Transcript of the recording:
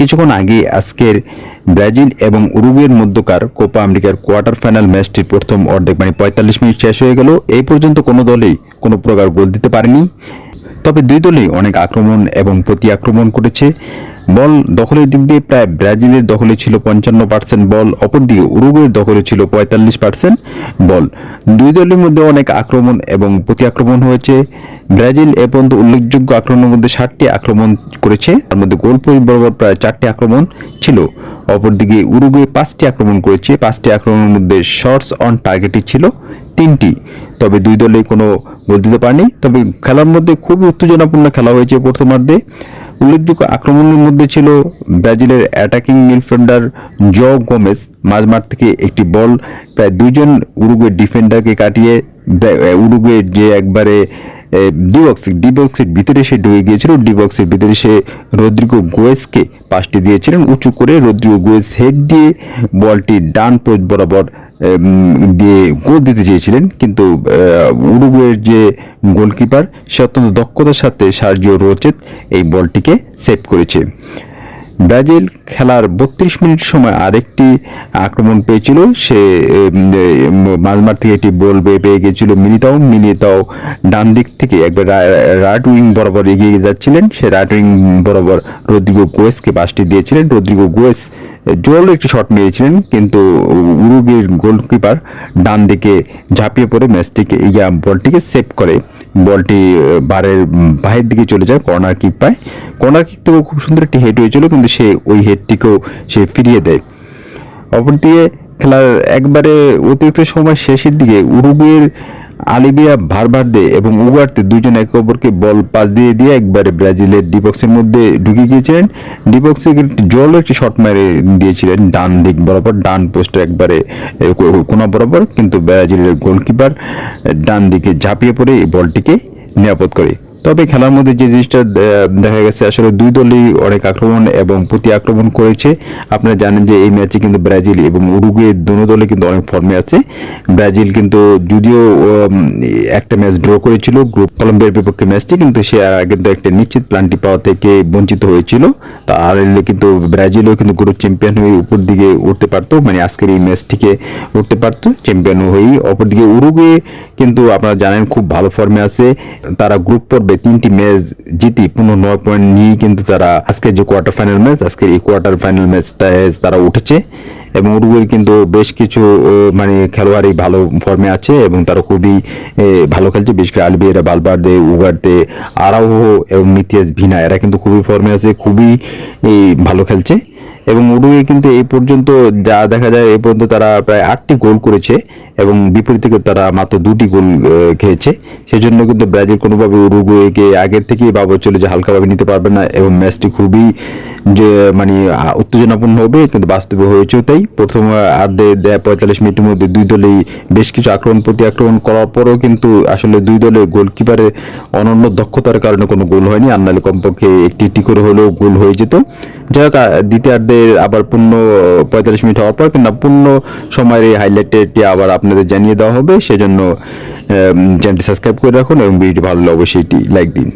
কিছুক্ষণ আগে আজকের ব্রাজিল এবং উরুগুয়ের মধ্যকার কোপা আমেরিকার কোয়ার্টার ফাইনাল ম্যাচটির প্রথম অর্ধেক মানে পঁয়তাল্লিশ মিনিট শেষ হয়ে গেল। এই পর্যন্ত কোনো দলেই কোনো প্রকার গোল দিতে পারেনি। তবে দুই দলই অনেক আক্রমণ এবং প্রতি আক্রমণ করেছে। বল দখলের দিক দিয়ে প্রায় ব্রাজিলের দখলে ছিল পঞ্চান্ন পার্সেন্ট বল, অপরদিকে উরুগুয়ের দখলে ছিল পঁয়তাল্লিশ পার্সেন্ট বল। দুই দলের মধ্যে অনেক আক্রমণ এবং প্রতি আক্রমণ হয়েছে। ব্রাজিল এ পর্যন্ত উল্লেখযোগ্য আক্রমণের মধ্যে ষাটটি আক্রমণ করেছে। তার মধ্যে গোল বরাবর প্রায় চারটি আক্রমণ ছিল। অপরদিকে উরুগুয়ে পাঁচটি আক্রমণ করেছে। পাঁচটি আক্রমণের মধ্যে শর্টস অন টার্গেটই ছিল তিনটি। তবে দুই দলে কোনো গোল দিতে পারেনি। তবে খেলার মধ্যে খুবই উত্তেজনাপূর্ণ খেলা হয়েছে প্রথমার্ধে। উল্লেখযোগ্য আক্রমণের মধ্যে ছিল ব্রাজিলের অ্যাটাকিং মিডফিল্ডার জ গোমেস মাঝমাঠ থেকে একটি বল প্রায় দুজন উরুগুয়ের ডিফেন্ডারকে কাটিয়ে উরুগুয়ের যে একবারে ডি বক্সে ডি বক্সের ভিতরে সে ঢুকে গিয়েছিল। ডিবক্সের ভিতরে সে রদ্রিগো গোয়েসকে পাশটি দিয়েছিলেন। উঁচু করে রদ্রিগো গোয়েস হেড দিয়ে বলটি ডান পোস্ট বরাবর দিয়ে গোল দিতে চেয়েছিলেন। কিন্তু উরুগুয়ের যে গোলকিপার, সে অত্যন্ত দক্ষতার সাথে সার্জিও রোচেত এই বলটিকে সেভ করেছে। ব্রাজিল খেলার বত্রিশ মিনিট সময় আরেকটি আক্রমণ পেয়েছিল। সে মাঝমার থেকে একটি বল পেয়ে পেয়ে গিয়েছিল মিলিতাও। মিলিতাও ডান দিক থেকে একবার রাইট উইং বরাবর এগিয়ে যাচ্ছিলেন। সে রাইট উইং বরাবর রদ্রিগো গোয়েসকে বাসটি দিয়েছিলেন। রদ্রিগো গোয়েস জোর একটি শট মেরেছিলেন, কিন্তু উরুগের গোলকিপার ডান দিকে ঝাঁপিয়ে পড়ে ম্যাচটিকে ইয়া বলটিকে সেভ করে। বলটি বারের বাহির দিকে চলে যায় কর্নার কিক পায়। কর্নার কিক থেকেও খুব সুন্দর একটি হেড হয়েছিল, কিন্তু সে ওই হেডটিকেও সে ফিরিয়ে দেয়। অপরদিকে খেলার একবারে অতিরিক্ত সময় শেষের দিকে উরুগুয়ের আলিবিয়া, ভারবার্দে এবং উগার্তে দুজন একে অপরকে বল পাস দিয়ে দিয়ে একবারে ব্রাজিলের ডিবক্সের মধ্যে ঢুকে গিয়েছিলেন। ডিবক্সে জল একটি শট মেরে দিয়েছিলেন ডান দিক বরাবর, ডান পোস্টে একবারে কোনা বরাবর, কিন্তু ব্রাজিলের গোলকিপার ডান দিকে ঝাঁপিয়ে পড়ে এই বলটিকে নিরাপদ করে। তবে খেলার মধ্যে যে জিনিসটা দেখা গেছে আসলে দুই দলই অনেক আক্রমণ এবং প্রতি আক্রমণ করেছে। আপনারা জানেন যে এই ম্যাচে কিন্তু ব্রাজিল এবং উরুগুয়ে দুনো দলে কিন্তু অনেক ফর্মে আছে। ব্রাজিল কিন্তু যদিও একটা ম্যাচ ড্র করেছিল, গ্রুপ কলম্বিয়ার বিপক্ষে ম্যাচটি, কিন্তু সে কিন্তু একটা নিশ্চিত প্ল্যানটি পাওয়া থেকে বঞ্চিত হয়েছিল। তা আর কিন্তু ব্রাজিলও কিন্তু গ্রুপ চ্যাম্পিয়ন হয়ে উপর দিকে উঠতে পারতো মানে আজকের এই ম্যাচটিকে উঠতে পারতো, চ্যাম্পিয়ন হয়েই। অপরদিকে উরুগুয়ে কিন্তু আপনারা জানেন খুব ভালো ফর্মে আছে। তারা গ্রুপ পর্বে তিনটি ম্যাচ জিতি পুনঃ নয় পয়েন্ট নিয়েই কিন্তু তারা আজকে যে কোয়ার্টার ফাইনাল ম্যাচ আজকের এই কোয়ার্টার ফাইনাল ম্যাচ তারা উঠেছে এবং উরুগুয়ের কিন্তু বেশ কিছু মানে খেলোয়াড়ই ভালো ফর্মে আছে এবং তারা খুবই ভালো খেলছে। বিশেষ করে আলবিয়েরা বালবার্দে, উগার্দে, আরাউহো এবং মিতিয়াস ভিনা, এরা কিন্তু খুবই ফর্মে আছে, খুবই ভালো খেলছে। এবং উরুগুয়ে কিন্তু এই পর্যন্ত যা দেখা যায়, এই পর্যন্ত তারা প্রায় আটটি গোল করেছে এবং বিপরীত থেকে তারা মাত্র দুটি গোল খেয়েছে। সেজন্য কিন্তু ব্রাজিল কোনোভাবে উরুগুয়েকে আগের থেকেই বাবা চলে যে হালকাভাবে নিতে পারবে না এবং ম্যাচটি খুবই যে মানে উত্তেজনাপূর্ণ হবে, কিন্তু বাস্তবে হয়েছেও তাই। প্রথম আর্ধে পঁয়তাল্লিশ মিনিটের মধ্যে দুই দলেই বেশ কিছু আক্রমণ প্রতি আক্রমণ করার পরেও কিন্তু আসলে দুই দলের গোলকিপারের অনন্য দক্ষতার কারণে কোনো গোল হয়নি। আর নাহলে কমপক্ষে একটি একটি করে হলেও গোল হয়ে যেত। যাই হোক দ্বিতীয়ার্ধের আবার পূর্ণ পঁয়তাল্লিশ মিনিট হওয়ার পর কিনা পূর্ণ সময়ের এই হাইলাইটেডটি আবার আপনাদের জানিয়ে দেওয়া হবে। সেজন্য চ্যানেলটি সাবস্ক্রাইব করে রাখুন এবং ভিডিওটি ভালো অবশ্যই এটি লাইক দিন।